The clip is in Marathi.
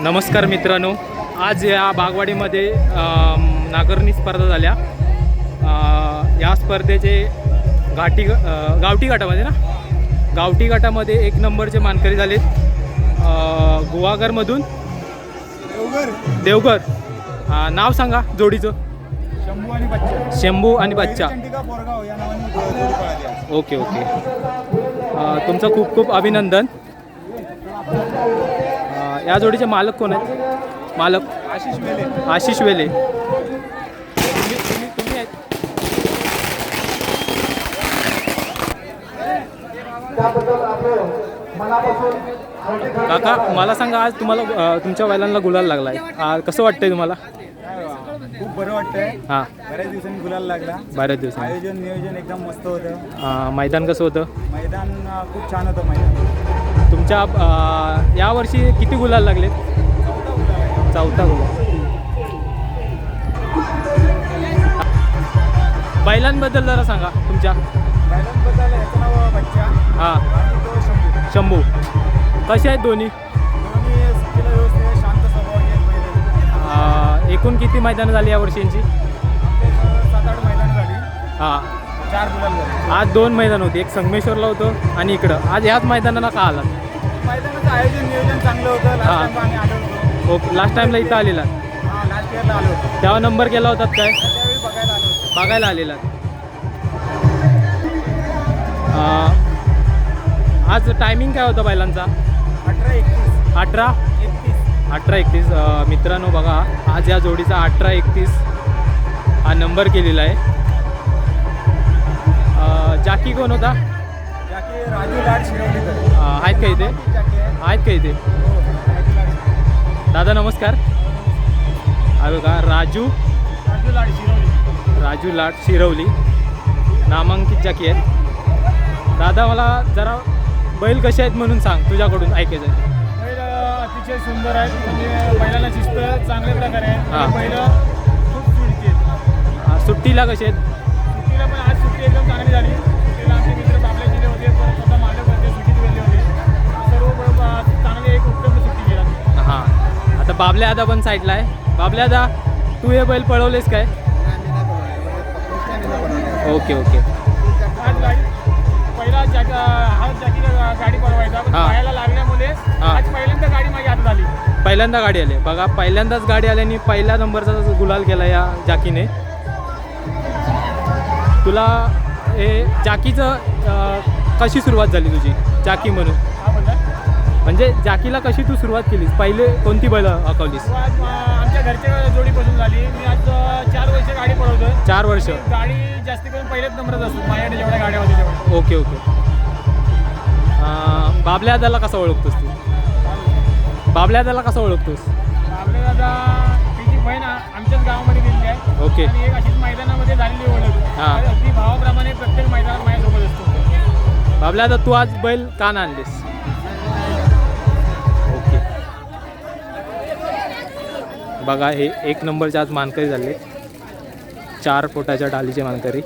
नमस्कार मित्रांनो. आज या बागवाडीमध्ये नागरणी स्पर्धा झाल्या. या स्पर्धेचे घाटी गावठी गटामध्ये ना? गावठी गटामध्ये एक नंबरचे मानकरी झालेत. अ, गुहागरमधून देवघर. अ, नाव सांगा जोडीचं. शंभू आणि बच्चा. शंभू आणि बच्चा. Okay okay. तुमचं खूप खूप अभिनंदन. या जोडीचे मालक कोण आहेत? मालक. आशिष मेले आशिष वेले. काका मला सांगा आज तुम्हाला तुमच्या बैलांना गुलाल लागलाय. आ, कसं वाटतंय तुम्हाला? खूप बरं वाटतंय. हां. बऱ्याच दिवसांनी गुलाल लागला. बऱ्याच दिवसांनी. आयोजन नियोजन एकदम मस्त होतं. मैदान कसं होतं? मैदान खूप छान होतं मैदान. तुमच्या यावर्षी किती गुलाल लागलेत? चौथा गुलाल. बैलांबद्दल जरा सांगा तुमच्या. बैलांबद्दल याचं नाव बच्चा. हां. तो शंभू. कसे आहेत दोन्ही? एकूण किती मैदानं झाली या वर्षींची आमच्या इथं सात आठ मैदान झाली. हां. चार आज दोन मैदान होते एक संगमेश्वरला होतं आणि इकडं. आज ह्याच मैदानाला का आला मैदानाचं आयोजन नियोजन चांगलं होतं लास्ट हा. टाइम आम्ही आलो होतो. हो लास्ट टाईमला इथं आलेला? हा लास्ट इयरला आलो होतो. तेव्हा नंबर केला होतात काय? त्यावेळी बघायला आलो होतो. बघायला आलेला. अ, आज टायमिंग काय होता बैलांचा? अठरा एकतीस. अठरा? एकतीस. अठरा एकतीस. अ, मित्रांनो बघा आज या जोडीचा अठरा एकतीस हा नंबर केलेला आहे. जाकी कोण होता? जाकी राजू लाड शिरवलीकर. अ, आहेत का इथे? आहेत का इथे? दादा नमस्कार. हा बघा राजू. राजू लाड शिरवली. राजू लाट शिरवली. नामांकित जाकी आहेत. दादा मला जरा बैल कसे आहेत म्हणून सांग तुझ्याकडून ऐकायचं आहे बैल अतिशय सुंदर आहे म्हणजे बैलाला शिस्त चांगल्या प्रकारे आहे हा. बैल खूप सुट्टीला कसे आहेत? एकदम चांगली झाली. सुट्टीला आमचे मित्र बाबले गेले होते परत स्वतः मालक होते सुट्टीत गेले होते. सर्व चांगली एक उत्तम सुट्टी गेला हां. आता बाबल्या दादा पण साईडला आहे. बाबल्या दादा तू हे बैल पळवलेस काय? Okay okay. पहिला जॅक हा जॅकी गाडी पळवायचा. लागल्यामुळे आज पहिल्यांदा गाडी माझ्या हातात आली. पहिल्यांदा गाडी आली बघा पहिल्यांदाच गाडी आल्याने पहिल्या नंबरचा गुलाल केला या जाकीने. तुला हे जाकीचं कशी सुरुवात झाली तुझी? जाकी म्हणून. म्हणजे जाकीला कशी तू सुरुवात केलीस? पहिले कोणती बैल अं, आमच्या घरच्या जोडीपासून झाली. मी आज चार वर्ष गाडी पळवतोय. चार वर्ष. गाडी जास्ती करून पहिल्याच नंबरच असतो. माझ्याकडे जेवढ्या गाड्या होत्या तेवढ्या. Okay okay. बाबल्या दादाला कसं ओळखतोस तू? बाबल्या दादाला कसं ओळखतोस? आपल्या दादा आ- आमच्याच गावामध्ये दिलेली आहे. ओके. आणि एक अशीच मैदानामध्ये झालेली ओळख. हा. आणि अगदी भावाप्रमाणे प्रत्येक मैदानात माझ्यासोबत असतो. बाबल्या दादा तू आज बैल का नाही आणलीस? ओके. बघा हे एक नंबरचे आज मानकरी झाले. चार पोटाच्या डालीचे मानकरी.